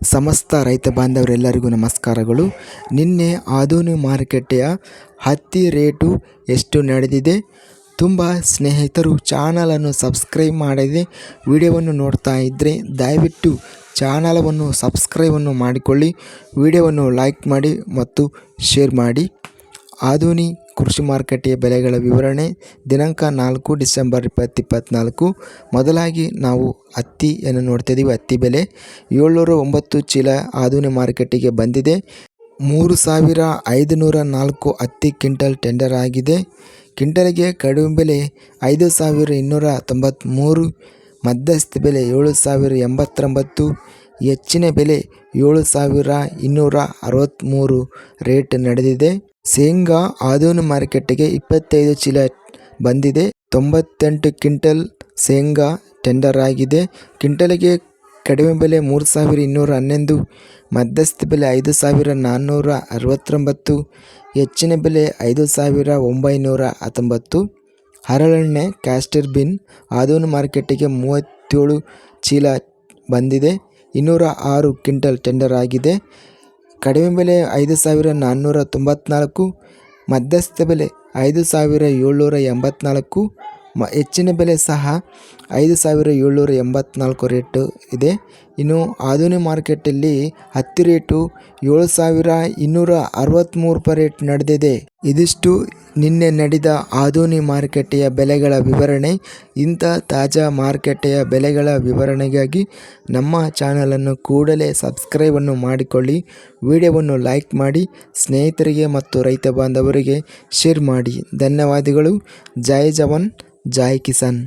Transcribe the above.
ಸಮಸ್ತ ರೈತ ಬಾಂಧವರೆಲ್ಲರಿಗೂ ನಮಸ್ಕಾರಗಳು. ನಿನ್ನೆ ಆಧುನಿಕ ಮಾರುಕಟ್ಟೆಯ ಹತ್ತಿ ರೇಟು ಎಷ್ಟು ನಡೆದಿದೆ? ತುಂಬ ಸ್ನೇಹಿತರು ಚಾನಲನ್ನು ಸಬ್ಸ್ಕ್ರೈಬ್ ಮಾಡದೆ ವಿಡಿಯೋವನ್ನು ನೋಡ್ತಾ ಇದ್ದರೆ ದಯವಿಟ್ಟು ಚಾನಲವನ್ನು ಸಬ್ಸ್ಕ್ರೈಬನ್ನು ಮಾಡಿಕೊಳ್ಳಿ. ವಿಡಿಯೋವನ್ನು ಲೈಕ್ ಮಾಡಿ ಮತ್ತು ಶೇರ್ ಮಾಡಿ. ಆಧುನಿ ಕೃಷಿ ಮಾರುಕಟ್ಟೆಯ ಬೆಲೆಗಳ ವಿವರಣೆ ದಿನಾಂಕ ನಾಲ್ಕು ಡಿಸೆಂಬರ್ ಇಪ್ಪತ್ತು ಇಪ್ಪತ್ತ್ನಾಲ್ಕು ಮೊದಲಾಗಿ ನಾವು ಹತ್ತಿಯನ್ನು ನೋಡ್ತಾ ಇದ್ದೀವಿ ಹತ್ತಿ ಬೆಲೆ ಏಳ್ನೂರ ಒಂಬತ್ತು ಚೀಲ ಆಧುನಿ ಮಾರುಕಟ್ಟೆಗೆ ಬಂದಿದೆ. ಮೂರು ಸಾವಿರ ಐದುನೂರ ನಾಲ್ಕು ಹತ್ತಿ ಕ್ವಿಂಟಲ್ ಟೆಂಡರ್ ಆಗಿದೆ. ಕ್ವಿಂಟಲ್ಗೆ ಕಡಿಮೆ ಬೆಲೆ ಐದು ಸಾವಿರ ಇನ್ನೂರ ತೊಂಬತ್ತ್ಮೂರು ಮಧ್ಯಸ್ಥ ಬೆಲೆ ಏಳು ಸಾವಿರ ಎಂಬತ್ತೊಂಬತ್ತು, ಹೆಚ್ಚಿನ ಬೆಲೆ ಏಳು ಸಾವಿರ ಇನ್ನೂರ ಅರವತ್ತ್ಮೂರು ರೇಟ್ ನಡೆದಿದೆ. ಶೇಂಗಾ ಆದೂನು ಮಾರುಕಟ್ಟೆಗೆ ಇಪ್ಪತ್ತೈದು ಚೀಲ ಬಂದಿದೆ. ತೊಂಬತ್ತೆಂಟು ಕ್ವಿಂಟಲ್ ಶೇಂಗಾ ಟೆಂಡರ್ ಆಗಿದೆ. ಕ್ವಿಂಟಲ್ಗೆ ಕಡಿಮೆ ಬೆಲೆ ಮೂರು ಸಾವಿರ ಇನ್ನೂರ ಹನ್ನೊಂದು, ಮಧ್ಯಸ್ಥ ಬೆಲೆ ಐದು ಸಾವಿರ ನಾನ್ನೂರ ಅರವತ್ತೊಂಬತ್ತು, ಹೆಚ್ಚಿನ ಬೆಲೆ ಐದು ಸಾವಿರ ಒಂಬೈನೂರ ಹತ್ತೊಂಬತ್ತು. ಹರಳೆಣ್ಣೆ, ಕ್ಯಾಸ್ಟರ್ ಬಿನ್ ಆದೂನು ಮಾರ್ಕೆಟಿಗೆ ಮೂವತ್ತೇಳು ಚೀಲ ಬಂದಿದೆ. ಇನ್ನೂರ ಆರು ಕ್ವಿಂಟಲ್ ಟೆಂಡರ್ ಆಗಿದೆ. ಕಡಿಮೆ ಬೆಲೆ ಐದು ಸಾವಿರ ನಾನ್ನೂರ ತೊಂಬತ್ನಾಲ್ಕು ಮಧ್ಯಸ್ಥ ಬೆಲೆ ಐದು ಸಾವಿರ ಏಳ್ನೂರ ಎಂಬತ್ನಾಲ್ಕು ಮ, ಹೆಚ್ಚಿನ ಬೆಲೆ ಸಹ ಐದು ಸಾವಿರ ಏಳ್ನೂರ ಎಂಬತ್ನಾಲ್ಕು ರೇಟು ಇದೆ. ಇನ್ನು ಆಧುನಿಕ ಮಾರ್ಕೆಟಲ್ಲಿ ಹತ್ತಿ ರೇಟು ಏಳು ಸಾವಿರ ಇನ್ನೂರ ಅರವತ್ತ್ಮೂರು ರೂಪಾಯಿ ರೇಟ್ ನಡೆದಿದೆ. ಇದಿಷ್ಟು ನಿನ್ನೆ ನಡೆದ ಆಧುನಿ ಮಾರುಕಟ್ಟೆಯ ಬೆಲೆಗಳ ವಿವರಣೆ. ಇಂಥ ತಾಜಾ ಮಾರುಕಟ್ಟೆಯ ಬೆಲೆಗಳ ವಿವರಣೆಗಾಗಿ ನಮ್ಮ ಚಾನಲನ್ನು ಕೂಡಲೇ ಸಬ್ಸ್ಕ್ರೈಬನ್ನು ಮಾಡಿಕೊಳ್ಳಿ. ವಿಡಿಯೋವನ್ನು ಲೈಕ್ ಮಾಡಿ, ಸ್ನೇಹಿತರಿಗೆ ಮತ್ತು ರೈತ ಬಾಂಧವರಿಗೆ ಶೇರ್ ಮಾಡಿ. ಧನ್ಯವಾದಗಳು. ಜೈ ಜವಾನ್. ಜೈ ಕಿಸಾನ್